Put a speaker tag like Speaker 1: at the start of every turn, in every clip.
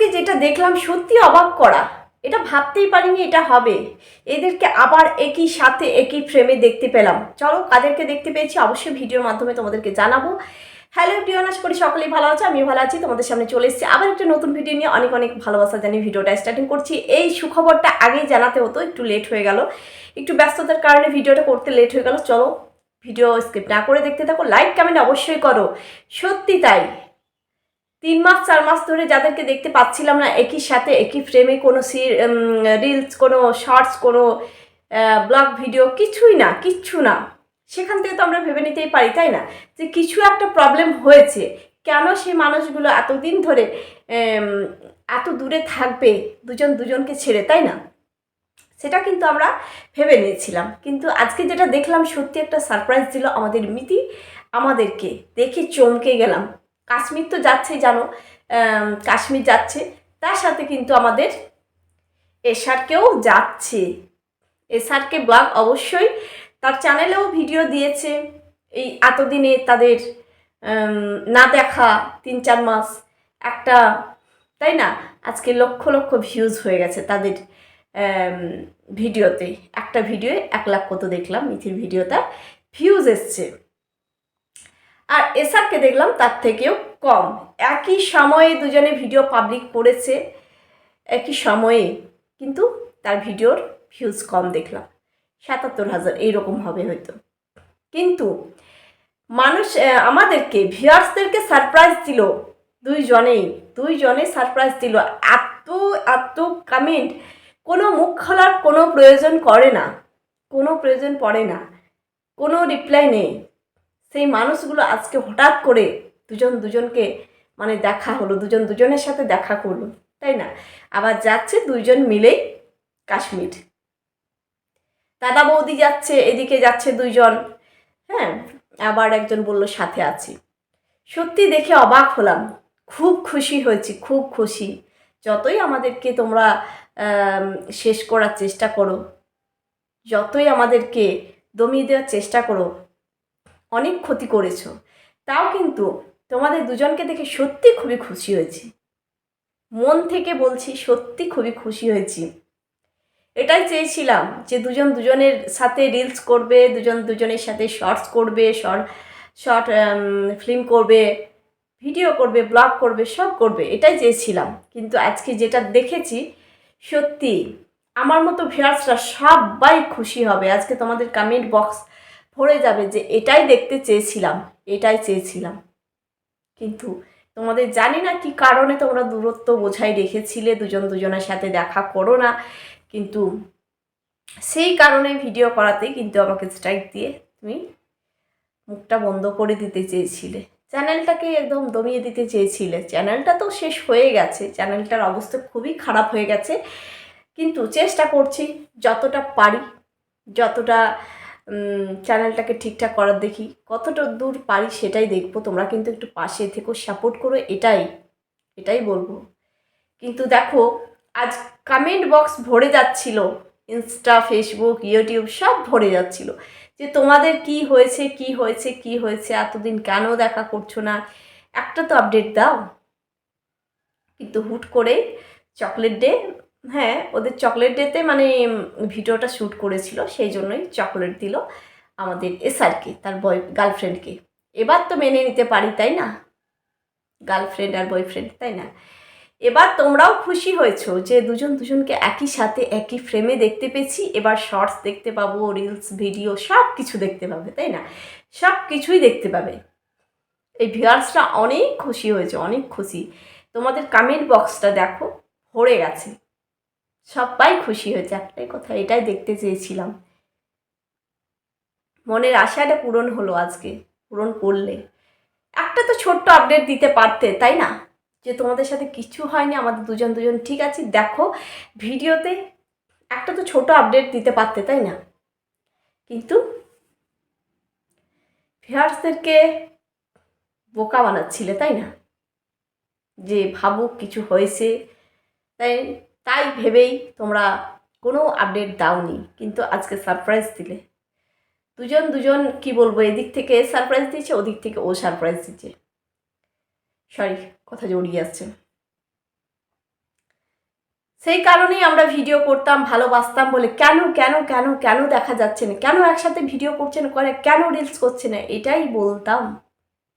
Speaker 1: আজকে যেটা দেখলাম সত্যি অবাক করা। এটা ভাবতেই পারিনি এটা হবে। এদেরকে আবার একই সাথে, একই ফ্রেমে দেখতে পেলাম। চলো, কাদেরকে দেখতে পেয়েছি অবশ্যই ভিডিওর মাধ্যমে তোমাদেরকে জানাব। হ্যালো ডিওন আশা করি সকলেই ভালো আছে আমি ভালো আছি, তোমাদের সামনে চলে এসেছি আবার একটা নতুন ভিডিও নিয়ে অনেক অনেক ভালোবাসা জানিয়ে ভিডিওটা স্টার্টিং করছি। এই সুখবরটা আগেই জানাতে হতো, একটু লেট হয়ে গেল। একটু ব্যস্ততার কারণে ভিডিওটা করতে লেট হয়ে গেল। চলো ভিডিও স্কিপ না করে দেখতে থাকো লাইক কমেন্ট অবশ্যই করো। সত্যি তাই। তিন মাস, চার মাস ধরে যাদেরকে দেখতে পাচ্ছিলাম না, একই সাথে, একই ফ্রেমে কোনো সি রিলস কোনো শর্টস কোনো ব্লগ ভিডিও কিছুই না, কিচ্ছু না। সেখান থেকে তো আমরা ভেবে নিতেই পারি, তাই না? যে কিছু একটা প্রবলেম হয়েছে। কেন সেই মানুষগুলো এতদিন ধরে এত দূরে থাকবে, দুজন দুজনকে ছেড়ে, তাই না? সেটা কিন্তু আমরা ভেবে নিয়েছিলাম। কিন্তু আজকে যেটা দেখলাম, সত্যি একটা সারপ্রাইজ দিল আমাদের মিতি, আমাদেরকে। দেখে চমকে গেলাম। কাশ্মীর তো যাচ্ছেই জানো। কাশ্মীর যাচ্ছে। তার সাথে কিন্তু আমাদের এসআরকেও যাচ্ছে। এসআরকে ব্লগ অবশ্যই তার চ্যানেলেও ভিডিও দিয়েছে। এই এতদিনে তাদের না দেখা তিন চার মাস একটা, তাই না? আজকে লক্ষ লক্ষ ভিউজ হয়ে গেছে তাদের ভিডিওতে একটা ভিডিও এক লাখ কত দেখলাম মিথির ভিডিওটা ভিউজ এসছে। আর এসআরকে দেখলাম তার থেকেও কম। একই সময়ে দুজনে ভিডিও পাবলিক করেছে, একই সময়ে কিন্তু তার ভিডিওর ভিউজ কম দেখলাম। সাতাত্তর হাজার, এইরকম হবে হয়তো। কিন্তু মানুষ আমাদেরকে ভিউয়ার্সদেরকে সারপ্রাইজ দিল দুইজনেই। দুইজনে সারপ্রাইজ দিল। এত এত কমেন্ট কোনো মুখ খোলার কোনো প্রয়োজন করে না। কোনো প্রয়োজন পড়ে না। কোনো রিপ্লাই নেই। সেই মানুষগুলো আজকে হঠাৎ করে দুজন দুজনকে মানে দেখা হলো, দুজন দুজনের সাথে দেখা করল, তাই না? আবার যাচ্ছে দুইজন মিলেই কাশ্মীর। দাদা বৌদি যাচ্ছে, এদিকে যাচ্ছে দুইজন হ্যাঁ? আবার একজন বলল, সাথে আছি। সত্যি দেখে অবাক হলাম। খুব খুশি হয়েছি, খুব খুশি। যতই আমাদেরকে তোমরা শেষ করার চেষ্টা করো, যতই আমাদেরকে দমিয়ে দেওয়ার চেষ্টা করো অনেক ক্ষতি করেছ। তাও কিন্তু তোমাদের দুজনকে দেখে সত্যি খুবই খুশি হয়েছি। মন থেকে বলছি সত্যি খুবই খুশি হয়েছি। এটাই চেয়েছিলাম যে দুজন দুজনের সাথে রিলস করবে, দুজন দুজনের সাথে শর্টস করবে শর্ট শর্ট ফিল্ম করবে ভিডিও করবে ব্লগ করবে, সব করবে, এটাই চেয়েছিলাম। কিন্তু আজকে যেটা দেখেছি, সত্যি আমার মতো ভিউয়ার্সরা সবাই খুশি হবে। আজকে তোমাদের কমেন্ট বক্স ভরে যাবে যে এটাই দেখতে চেয়েছিলাম, এটাই চেয়েছিলাম। কিন্তু তোমাদের জানি না কি কারণে তোমরা দূরত্ব বোঝাই রেখেছিলে, দুজন দুজনের সাথে দেখা করো না। কিন্তু সেই কারণে ভিডিও করাতে কিন্তু আমাকে স্ট্রাইক দিয়ে তুমি মুখটা বন্ধ করে দিতে চেয়েছিলে। চ্যানেলটাকে একদম দমিয়ে দিতে চেয়েছিলে। চ্যানেলটা তো শেষ হয়ে গেছে, চ্যানেলটার অবস্থা খুবই খারাপ হয়ে গেছে। কিন্তু চেষ্টা করছি যতটা পারি, যতটা চ্যানেলটাকে ঠিকঠাক করার দেখি। কতটা দূর পারি সেটাই দেখব। তোমরা কিন্তু একটু পাশে থেকো সাপোর্ট করো, এটাই এটাই বলব। কিন্তু দেখো, আজ কমেন্ট বক্স ভরে যাচ্ছিল। ইনস্টা ফেসবুক ইউটিউব সব ভরে যাচ্ছিল। যে তোমাদের কি হয়েছে কি হয়েছে কি হয়েছে, এতদিন কেন দেখা করছ না? একটা তো আপডেট দাও। কিন্তু হুট করে চকলেট ডে হ্যাঁ ওদের চকলেট ডেতে মানে ভিডিওটা শ্যুট করেছিল, সেই জন্যই চকলেট দিল আমাদের এসআরকে, তার বয় গার্লফ্রেন্ডকে এবার তো মেনে নিতে পারি, তাই না? গার্লফ্রেন্ড আর বয়ফ্রেন্ড তাই না? এবার তোমরাও খুশি হয়েছো যে দুজন দুজনকে একই সাথে, একই ফ্রেমে দেখতে পেয়েছি। এবার শর্টস দেখতে পাবো রিলস ভিডিও সব কিছু দেখতে পাবে, তাই না? সব কিছুই দেখতে পাবে। এই ভিউয়ার্সরা অনেক খুশি হয়েছে, অনেক খুশি। তোমাদের কমেন্ট বক্সটা দেখো, ভরে গেছে। সবাই খুশি হয়েছে, একটাই কথা, এটাই দেখতে চেয়েছিলাম। মনের আশাটা পূরণ হলো আজকে, পূরণ করলে। একটা তো ছোট্ট আপডেট দিতে পারতে, তাই না? যে তোমাদের সাথে কিছু হয়নি, আমাদের দুজন দুজন ঠিক আছে, দেখো, ভিডিওতে একটা তো ছোট আপডেট দিতে পারতে, তাই না? কিন্তু ভিউয়ার্সদেরকে বোকা বানাচ্ছিলে, তাই না? যে ভাবুক কিছু হয়েছে, তাই তাই ভেবেই তোমরা কোনো আপডেট দাওনি, কিন্তু আজকে সারপ্রাইজ দিলে। দুজন দুজন, কি বলব, এদিক থেকে সারপ্রাইজ দিচ্ছে ওদিক থেকে ও সারপ্রাইজ দিচ্ছে। সরি কথা জড়িয়ে আসছে। সেই কারণেই আমরা ভিডিও করতাম, ভালোবাসতাম বলে, কেন কেন কেন কেন দেখা যাচ্ছে না? কেন একসাথে ভিডিও করছে না করে কেন রিলস করছে না? এটাই বলতাম।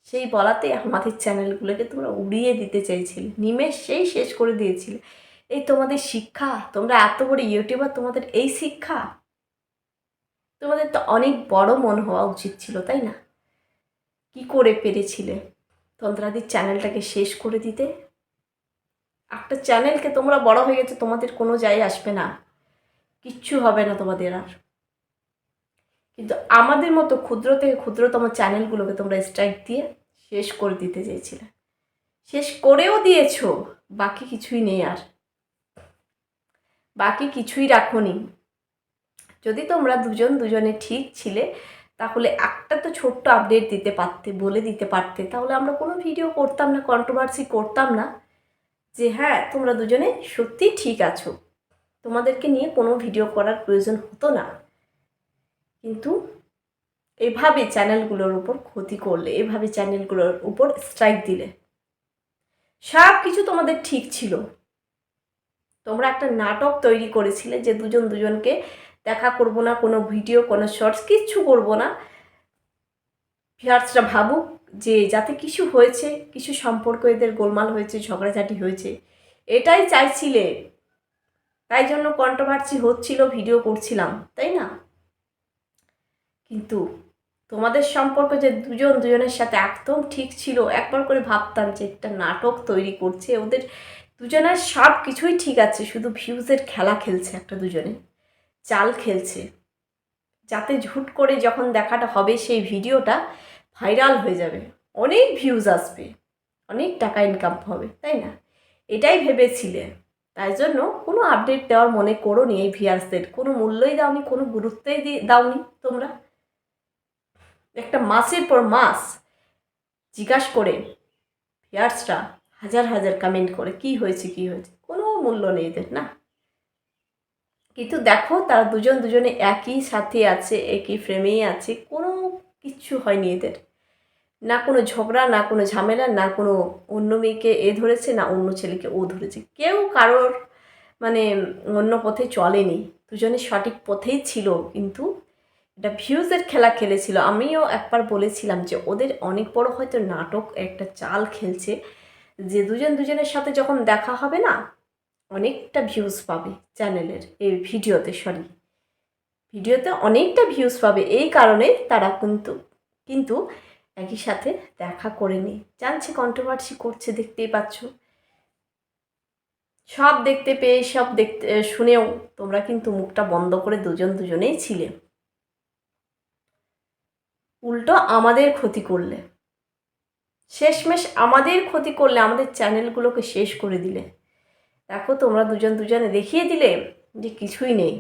Speaker 1: সেই বলাতে আমাদের চ্যানেলগুলোকে তোমরা উড়িয়ে দিতে চাইছিলে নিমেষ সেই শেষ করে দিয়েছিলে। এই তোমাদের শিক্ষা, তোমরা এত বড় ইউটিউবার তোমাদের এই শিক্ষা? তোমাদের তো অনেক বড় মন হওয়া উচিত ছিল, তাই না? কি করে পেরেছিলে তন্ত্রাদির চ্যানেলটাকে শেষ করে দিতে? একটা চ্যানেলকে তোমরা বড় হয়ে গেছে, তোমাদের কোনো যাই আসবে না। কিচ্ছু হবে না তোমাদের আর। কিন্তু আমাদের মতো ক্ষুদ্র থেকে ক্ষুদ্রতম চ্যানেলগুলোকে তোমরা স্ট্রাইক দিয়ে শেষ করে দিতে চেয়েছিলে। শেষ করেও দিয়েছ, বাকি কিছুই নেই আর। বাকি কিছুই রাখোনি। যদি তোমরা দুজন দুজনে ঠিক ছিলে, তাহলে একটা তো ছোট্ট আপডেট দিতে পারতে, বলে দিতে পারতে। তাহলে আমরা কোনো ভিডিও করতাম না কন্ট্রোভার্সি করতাম না যে হ্যাঁ তোমরা দুজনে সত্যি ঠিক আছো। তোমাদেরকে নিয়ে কোনো ভিডিও করার প্রয়োজন হতো না। কিন্তু এভাবে চ্যানেলগুলোর উপর ক্ষতি করলে, এভাবে চ্যানেলগুলোর উপর স্ট্রাইক দিলে সব কিছু তোমাদের ঠিক ছিল। তোমরা একটা নাটক তৈরি করেছিলে যে দুজন দুজনকে দেখা করব না, কোনো ভিডিও, কোনো শর্টস, কিচ্ছু করব না। ভিয়ার্সরা ভাবুক যে যাতে কিছু হয়েছে, কিছু সম্পর্ক এদের গোলমাল হয়েছে, ঝগড়াঝাটি হয়েছে, এটাই চাইছিলে। তাই জন্য কন্ট্রোভার্সি হচ্ছিল ভিডিও করছিলাম, তাই না? কিন্তু তোমাদের সম্পর্ক যে দুজন দুজনের সাথে একদম ঠিক ছিল, একবার করে ভাবতাম যে একটা নাটক তৈরি করছে, ওদের দুজনের সব কিছুই ঠিক আছে, শুধু ভিউজের খেলা খেলছে একটা দুজনে। চাল খেলছে। যাতে ঝুট করে যখন দেখাটা হবে সেই ভিডিওটা ভাইরাল হয়ে যাবে। অনেক ভিউজ আসবে। অনেক টাকা ইনকাম হবে, তাই না? এটাই ভেবেছিলে। তাই জন্য কোনো আপডেট দেওয়ার মনে করো নি এই ভিয়ার্সদের কোনো মূল্যই দাওনি, কোনো গুরুত্বই দাওনি তোমরা। একটা মাসের পর মাস জিজ্ঞাস করে ভিয়ার্সরা হাজার হাজার কমেন্ট করে কি হয়েছে কি হয়েছে? কোনো মূল্য নেই এদের, না? কিন্তু দেখো, তারা দুজন দুজনে একই সাথে আছে, একই ফ্রেমেই আছে, কোনো কিচ্ছু হয়নি এদের। না কোনো ঝগড়া, না কোনো ঝামেলা, না কোনো অন্য মেয়েকে এ ধরেছে, না অন্য ছেলেকে ও ধরেছে। কেউ কারোর মানে অন্য পথে চলেনি। দুজনে সঠিক পথেই ছিল, কিন্তু এটা ভিউজের খেলা খেলেছিল। আমিও একবার বলেছিলাম যে ওদের অনেক বড় হয়তো নাটক, একটা চাল খেলছে যে দুজন দুজনের সাথে যখন দেখা হবে না, অনেকটা ভিউজ পাবে চ্যানেলের এই ভিডিওতে সরি ভিডিওতে অনেকটা ভিউজ পাবে, এই কারণে তারা কিন্তু কিন্তু একই সাথে দেখা করেনি জানছে কন্ট্রোভার্সি করছে, দেখতেই পাচ্ছ। সব দেখতে পেয়ে, সব দেখতে শুনেও তোমরা কিন্তু মুখটা বন্ধ করে দুজন দুজনেই ছিলে। উল্টো আমাদের ক্ষতি করলে। শেষমেশ আমাদের ক্ষতি করলে আমাদের চ্যানেলগুলোকে শেষ করে দিলে। দেখো তোমরা দুজন দুজনে দেখিয়ে দিলে যে কিছুই নেই।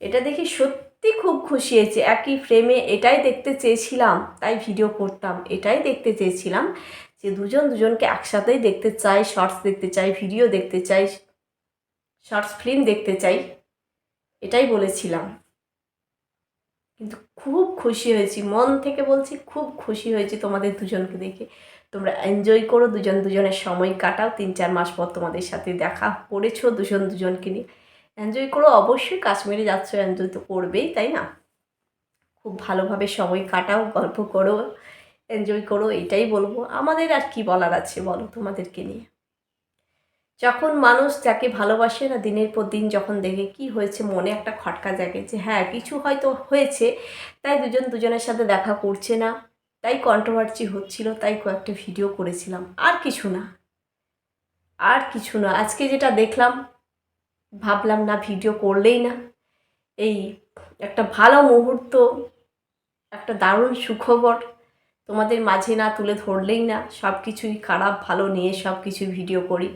Speaker 1: এটা দেখি সত্যি খুব খুশি হয়েছে। একই ফ্রেমে এটাই দেখতে চেয়েছিলাম, তাই ভিডিও করতাম। এটাই দেখতে চেয়েছিলাম যে দুজন দুজনকে একসাথেই দেখতে চাই শর্টস দেখতে চাই ভিডিও দেখতে চাই শর্টস ফিল্ম দেখতে চাই। এটাই বলেছিলাম। কিন্তু খুব খুশি হয়েছি, মন থেকে বলছি খুব খুশি হয়েছি তোমাদের দুজনকে দেখে। তোমরা এনজয় করো, দুজন দুজনের সময় কাটাও, তিন চার মাস পর তোমাদের সাথে দেখা করেছ দুজন দুজনকে নিয়ে। এনজয় করো, অবশ্যই কাশ্মীরে যাচ্ছ এনজয় তো করবেই, তাই না? খুব ভালোভাবে সময় কাটাও, গল্প করো এনজয় করো এটাই বলব। আমাদের আর কি বলার আছে বলো তোমাদেরকে নিয়ে? যখন মানুষ যাকে ভালোবাসে না দিনের পর দিন যখন দেখে কি হয়েছে, মনে একটা খটকা জাগে যে হ্যাঁ কিছু হয়তো হয়েছে, তাই দুজন দুজনের সাথে দেখা করছে না, তাই কন্ট্রোভার্সি হচ্ছিল, তাই কয়েকটা ভিডিও করেছিলাম। আর কিছু না। আর কিছু না। আজকে যেটা দেখলাম, ভাবলাম না ভিডিও করলেই না। এই একটা ভালো মুহূর্ত, একটা দারুণ সুখবর তোমাদের মাঝে না তুলে ধরলেই না। সব কিছুই খারাপ, ভালো নিয়ে সব কিছু ভিডিও করি।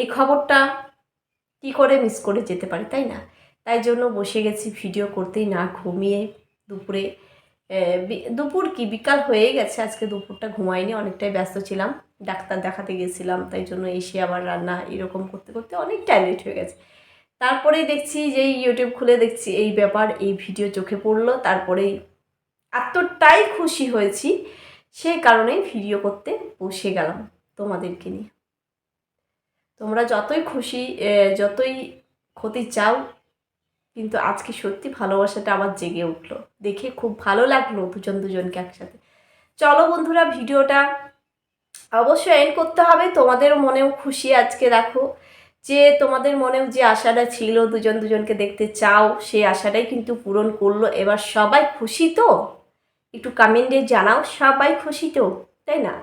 Speaker 1: এই খবরটা কি করে মিস করে যেতে পারি, তাই না? তাই জন্য বসে গেছি ভিডিও করতেই না ঘুমিয়ে দুপুরে দুপুর কি? বিকাল হয়ে গেছে, আজকে দুপুরটা ঘুমাইনি, অনেকটাই ব্যস্ত ছিলাম, ডাক্তার দেখাতে গেছিলাম, তাই জন্য এসে আবার রান্না এরকম করতে করতে অনেকটাই লেট হয়ে গেছে। তারপরেই দেখছি যে ইউটিউব খুলে দেখছি, এই ব্যাপার, এই ভিডিও চোখে পড়ল, তারপরেই এতটাই খুশি হয়েছি সেই কারণেই ভিডিও করতে বসে গেলাম তোমাদেরকে নিয়ে। তোমরা যতই খুশি যতই ক্ষতি চাও, কিন্তু আজকে সত্যি ভালোবাসাটা আবার জেগে উঠল। দেখে খুব ভালো লাগল দুজন দুজনকে একসাথে। চলো বন্ধুরা, ভিডিওটা অবশ্যই এন্ড করতে হবে। তোমাদেরও মনেও খুশি আজকে, দেখো। যে তোমাদের মনেও যে আশাটা ছিল দুজন দুজনকে দেখতে চাও, সেই আশাটাই কিন্তু পূরণ করল। এবার সবাই খুশি তো? একটু কমেন্টে জানাও, সবাই খুশি তো? তাই না?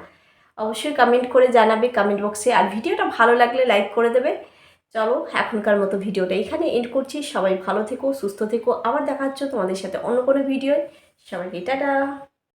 Speaker 1: অবশ্যই কমেন্ট করে জানাবে কমেন্ট বক্সে আর ভিডিওটা ভালো লাগলে লাইক করে দেবে। চলো, এখনকার মতো ভিডিওটা এখানে এন্ড করছি। সবাই ভালো থেকো, সুস্থ থেকো। আবার দেখা হচ্ছে তোমাদের সাথে অন্য কোনো ভিডিও সবাইকে টাটা।